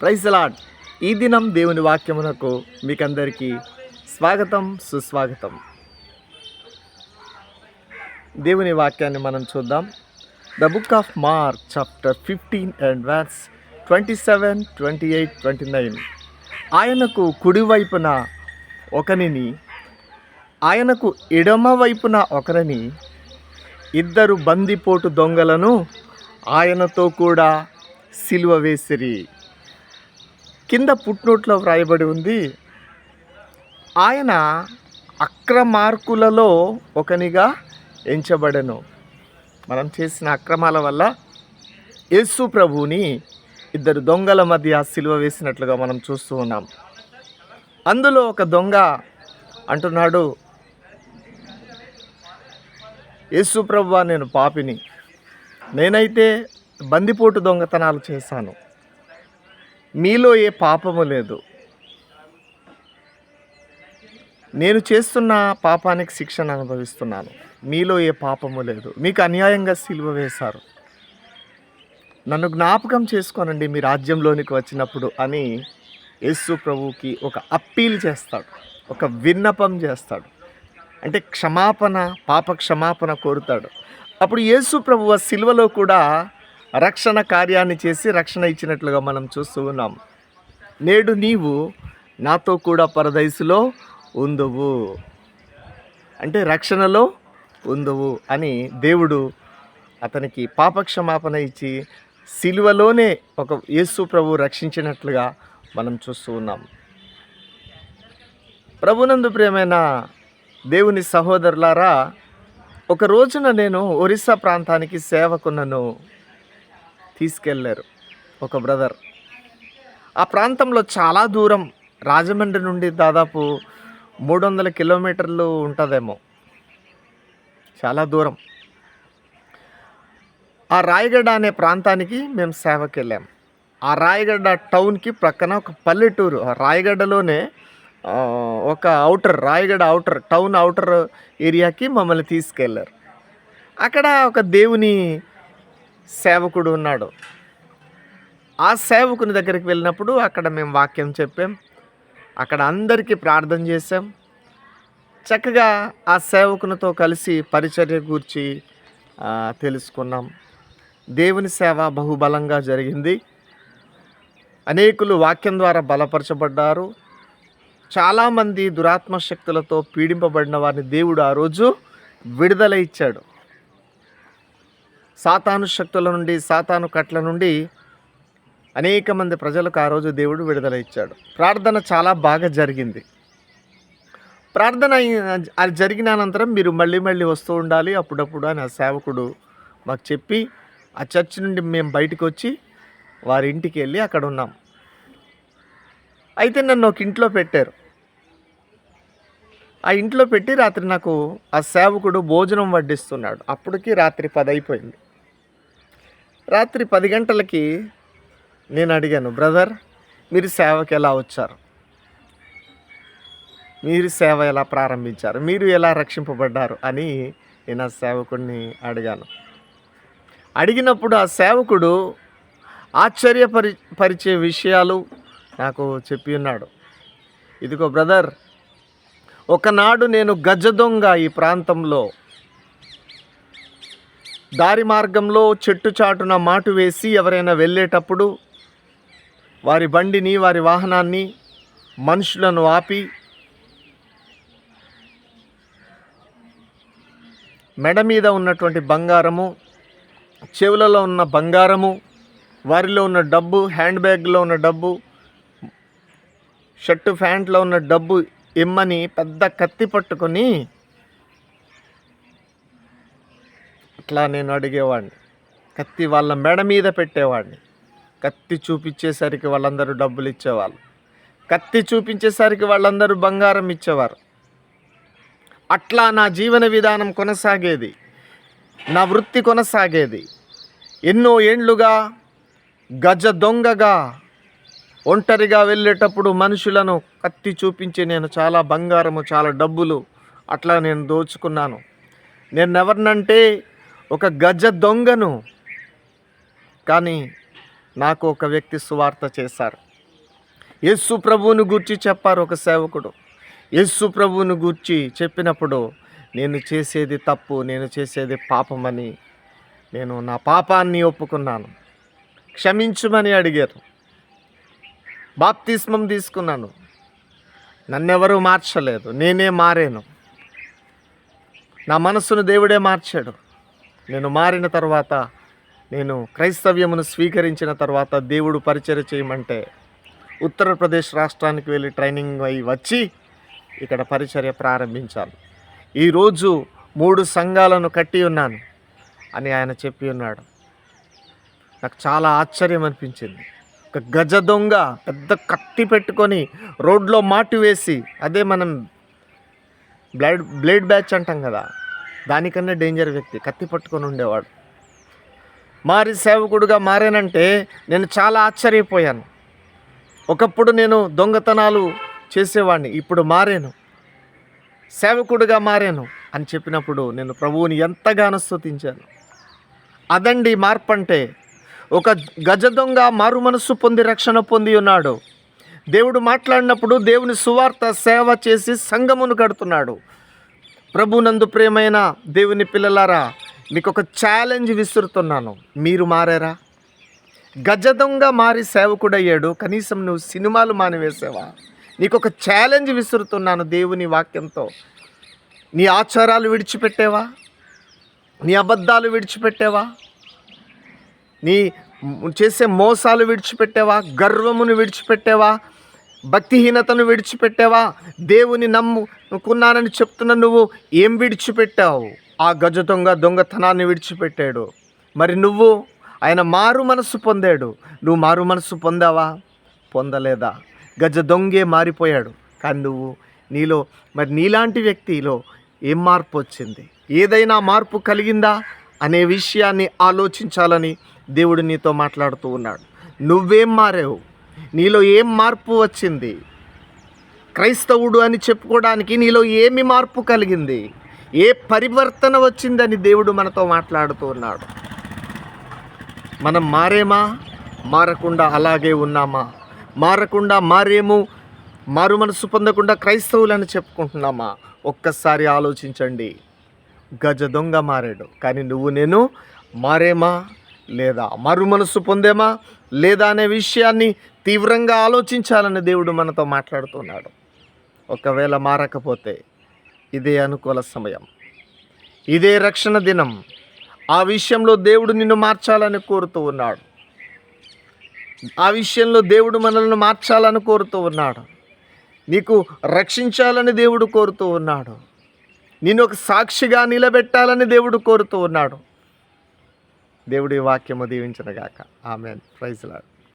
Praise lord ఈ దినం దేవుని వాక్యమునకు మీకందరికీ స్వాగతం సుస్వాగతం. దేవుని వాక్యాన్ని మనం చూద్దాం. The book of Mark chapter fifteen and verse twenty seven twenty eight twenty nine ఆయనకు కుడివైపున ఒకరిని ఆయనకు ఎడమ వైపున ఒకరిని ఇద్దరు బందిపోటు దొంగలను ఆయనతో కూడా సిలువ వేసిరి. కింద పుట్నోట్లో వ్రాయబడి ఉంది. ఆయన అక్రమార్కులలో ఒకనిగా ఎంచబడను. మనం చేసిన అక్రమాల వల్ల యేసు ప్రభువుని ఇద్దరు దొంగల మధ్య సిలువ వేసినట్లుగా మనం చూస్తూ ఉన్నాం. అందులో ఒక దొంగ అంటున్నాడు యేసు ప్రభువా నేను పాపిని. నేనైతే బందిపోటు దొంగతనాలు చేశాను. మీలో ఏ పాపము లేదు. నేను చేస్తున్న పాపానికి శిక్షణ అనుభవిస్తున్నాను. మీలో ఏ పాపము లేదు. మీకు అన్యాయంగా సిలువ వేశారు. నన్ను జ్ఞాపకం చేసుకోనండి మీ రాజ్యంలోనికి వచ్చినప్పుడు అని యేసు ప్రభువుకి ఒక అప్పీల్ చేస్తాడు. ఒక విన్నపం చేస్తాడు. అంటే క్షమాపణ పాప క్షమాపణ కోరుతాడు. అప్పుడు యేసు ప్రభు ఆ సిలువలో కూడా రక్షణ కార్యాన్ని చేసి రక్షణ ఇచ్చినట్లుగా మనం చూస్తూ ఉన్నాం. నేడు నీవు నాతో కూడా పరదైసులో ఉందువు. అంటే రక్షణలో ఉందువు అని దేవుడు అతనికి పాపక్షమాపణ ఇచ్చి సిలువలోనే ఒక యేసు ప్రభు రక్షించినట్లుగా మనం చూస్తూ ఉన్నాం. ప్రభునందు ప్రియమైన దేవుని సహోదరులారా ఒక రోజున నేను ఒరిస్సా ప్రాంతానికి సేవకు నన్ను తీసుకెళ్ళారు ఒక బ్రదర్. ఆ ప్రాంతంలో చాలా దూరం రాజమండ్రి నుండి దాదాపు మూడు వందల కిలోమీటర్లు ఉంటుందేమో. చాలా దూరం. ఆ రాయగడ్డ అనే ప్రాంతానికి మేము సేవకి వెళ్ళాం ఆ రాయగడ్డ టౌన్కి ప్రక్కన ఒక పల్లెటూరు ఆ రాయగడ్డలోనే ఒక outer Rayagada outer town outer ఏరియాకి మమ్మల్ని తీసుకెళ్ళారు అక్కడ ఒక దేవుని సేవకుడు ఉన్నాడు. ఆ సేవకుని దగ్గరికి వెళ్ళినప్పుడు అక్కడ మేము వాక్యం చెప్పాం. అక్కడ అందరికీ ప్రార్థన చేసాం చక్కగా ఆ సేవకునితో కలిసి పరిచర్య గూర్చి తెలుసుకున్నాం. దేవుని సేవ బహుబలంగా జరిగింది. అనేకులు వాక్యం ద్వారా బలపరచబడ్డారు. చాలామంది దురాత్మ శక్తులతో పీడింపబడిన వారిని దేవుడు ఆ రోజు విడుదల ఇచ్చాడు. సాతాను శక్తుల నుండి సాతాను కట్ల నుండి అనేక మంది ప్రజలకు ఆ రోజు దేవుడు విడుదల ఇచ్చాడు. ప్రార్థన చాలా బాగా జరిగింది. ప్రార్థన అది జరిగిన అనంతరం మీరు మళ్ళీ మళ్ళీ వస్తూ ఉండాలి అప్పుడప్పుడు అని ఆ సేవకుడు మాకు చెప్పి ఆ చర్చ్ నుండి మేము బయటకు వచ్చి వారి ఇంటికి వెళ్ళి అక్కడ ఉన్నాం. అయితే నన్ను ఒక ఇంట్లో పెట్టారు. ఆ ఇంట్లో పెట్టి రాత్రి నాకు ఆ సేవకుడు భోజనం వడ్డిస్తున్నాడు. అప్పటికి రాత్రి పది అయిపోయింది. రాత్రి పది గంటలకి నేను అడిగాను బ్రదర్ మీరు సేవకి ఎలా వచ్చారు? మీరు సేవ ఎలా ప్రారంభించారు? మీరు ఎలా రక్షింపబడ్డారు? అని నేను ఆ సేవకుడిని అడిగాను. అడిగినప్పుడు ఆ సేవకుడు ఆశ్చర్యపరి పరిచే విషయాలు నాకు చెప్పి ఉన్నాడు. ఇదిగో బ్రదర్ ఒకనాడు నేను గజ దొంగ ఈ ప్రాంతంలో దారి మార్గంలో చెట్టు చాటున మాటు వేసి ఎవరైనా వెళ్ళేటప్పుడు వారి బండిని వారి వాహనాన్ని మనుషులను ఆపి మెడ మీద ఉన్నటువంటి బంగారము చెవులలో ఉన్న బంగారము వారిలో ఉన్న డబ్బు హ్యాండ్ బ్యాగ్లో ఉన్న డబ్బు షర్టు ప్యాంట్లో ఉన్న డబ్బు ఇమ్మని పెద్ద కత్తి పట్టుకొని అట్లా నేను అడిగేవాడిని. కత్తి వాళ్ళ మెడ మీద పెట్టేవాడిని. కత్తి చూపించేసరికి వాళ్ళందరూ డబ్బులు ఇచ్చేవాళ్ళు. కత్తి చూపించేసరికి వాళ్ళందరూ బంగారం ఇచ్చేవారు. అట్లా నా జీవన విధానం కొనసాగేది. నా వృత్తి కొనసాగేది. ఎన్నో ఏండ్లుగా గజ దొంగగా ఒంటరిగా వెళ్ళేటప్పుడు మనుషులను కత్తి చూపించి నేను చాలా బంగారము చాలా డబ్బులు అట్లా నేను దోచుకున్నాను. నేను ఎవరినంటే ఒక గజ దొంగను. కానీ నాకు ఒక వ్యక్తి సువార్త చేశారు. యేసు ప్రభువును గూర్చి చెప్పారు ఒక సేవకుడు. యేసు ప్రభువును గూర్చి చెప్పినప్పుడు నేను చేసేది తప్పు నేను చేసేది పాపమని నేను నా పాపాన్ని ఒప్పుకున్నాను. క్షమించమని అడిగారు. బాప్తిస్మం తీసుకున్నాను. నన్నెవరూ మార్చలేదు. నేనే మారాను. నా మనసును దేవుడే మార్చాడు. నేను మారిన తర్వాత నేను క్రైస్తవ్యమును స్వీకరించిన తర్వాత దేవుడు పరిచయం చేయమంటే ఉత్తరప్రదేశ్ రాష్ట్రానికి వెళ్ళి ట్రైనింగ్ అయి వచ్చి ఇక్కడ పరిచర్య ప్రారంభించాను. ఈరోజు మూడు సంఘాలను కట్టి ఉన్నాను అని ఆయన చెప్పి ఉన్నాడు. నాకు చాలా ఆశ్చర్యం అనిపించింది. ఒక గజ దొంగ పెద్ద కత్తి పెట్టుకొని రోడ్లో మాటు వేసి అదే మనం బ్లడ్ బ్లేడ్ బ్యాచ్ అంటాం కదా దానికన్నా డేంజర్ వ్యక్తి కత్తి పట్టుకొని ఉండేవాడు. మారి సేవకుడుగా మారానంటే నేను చాలా ఆశ్చర్యపోయాను. ఒకప్పుడు నేను దొంగతనాలు చేసేవాడిని ఇప్పుడు మారాను. సేవకుడుగా మారాను అని చెప్పినప్పుడు నేను ప్రభువుని ఎంతగానో స్థుతించాను అదండి మార్పు అంటే ఒక గజ దొంగ మారు మనస్సు పొంది రక్షణ పొంది ఉన్నాడు. దేవుడు మాట్లాడినప్పుడు దేవుని సువార్త సేవ చేసి సంఘమును కడుతున్నాడు. ప్రభునందు ప్రేమైన దేవుని పిల్లలారా మీకు ఒక ఛాలెంజ్ విసురుతున్నాను. మీరు మారారా? గజ దొంగ మారి సేవకుడయ్యాడు కనీసం నువ్వు సినిమాలు మానివేసావా? నీకు ఒక ఛాలెంజ్ విసురుతున్నాను దేవుని వాక్యంతో. నీ ఆచారాలు విడిచిపెట్టేవా? నీ అబద్ధాలు విడిచిపెట్టేవా? నీ చేసే మోసాలు విడిచిపెట్టేవా? గర్వమును విడిచిపెట్టేవా? భక్తిహీనతను విడిచిపెట్టావా? దేవుని నమ్ముకున్నానని చెప్తున్న నువ్వు ఏం విడిచిపెట్టావు? ఆ గజ దొంగ దొంగతనాన్ని విడిచిపెట్టాడు. మరి నువ్వు? ఆయన మారు మనసు పొందాడు. నువ్వు మారు మనసు పొందావా? పొందలేదా? గజ దొంగే మారిపోయాడు. కానీ నువ్వు నీలో మరి నీలాంటి వ్యక్తిలో ఏం మార్పు వచ్చింది? ఏదైనా మార్పు కలిగిందా? అనే విషయాన్ని ఆలోచించాలని దేవుడు నీతో మాట్లాడుతూ ఉన్నాడు. నువ్వేం మారావు? నీలో ఏం మార్పు వచ్చింది? క్రైస్తవుడు అని చెప్పుకోవడానికి నీలో ఏమి మార్పు కలిగింది? ఏ పరివర్తన వచ్చిందని దేవుడు మనతో మాట్లాడుతూ ఉన్నాడు. మనం మారేమా? మారకుండా అలాగే ఉన్నామా? మారకుండా మారేము? మారు మనసు పొందకుండా క్రైస్తవులని చెప్పుకుంటున్నామా? ఒక్కసారి ఆలోచించండి. గజ దొంగ మారాడు. కానీ నువ్వు నేను మారేమా? లేదా మరు మనస్సు పొందేమా లేదా అనే విషయాన్ని తీవ్రంగా ఆలోచించాలని దేవుడు మనతో మాట్లాడుతున్నాడు. ఒకవేళ మారకపోతే ఇదే అనుకూల సమయం. ఇదే రక్షణ దినం. ఆ విషయంలో దేవుడు నిన్ను మార్చాలని కోరుతూ ఉన్నాడు. ఆ విషయంలో దేవుడు మనల్ని మార్చాలని కోరుతూ ఉన్నాడు. నీకు రక్షించాలని దేవుడు కోరుతూ ఉన్నాడు. నిన్ను ఒక సాక్షిగా నిలబెట్టాలని దేవుడు కోరుతూ ఉన్నాడు. దేవుడి వాక్యము దీవించనుగాక. ఆమె ప్రైజ్లాడు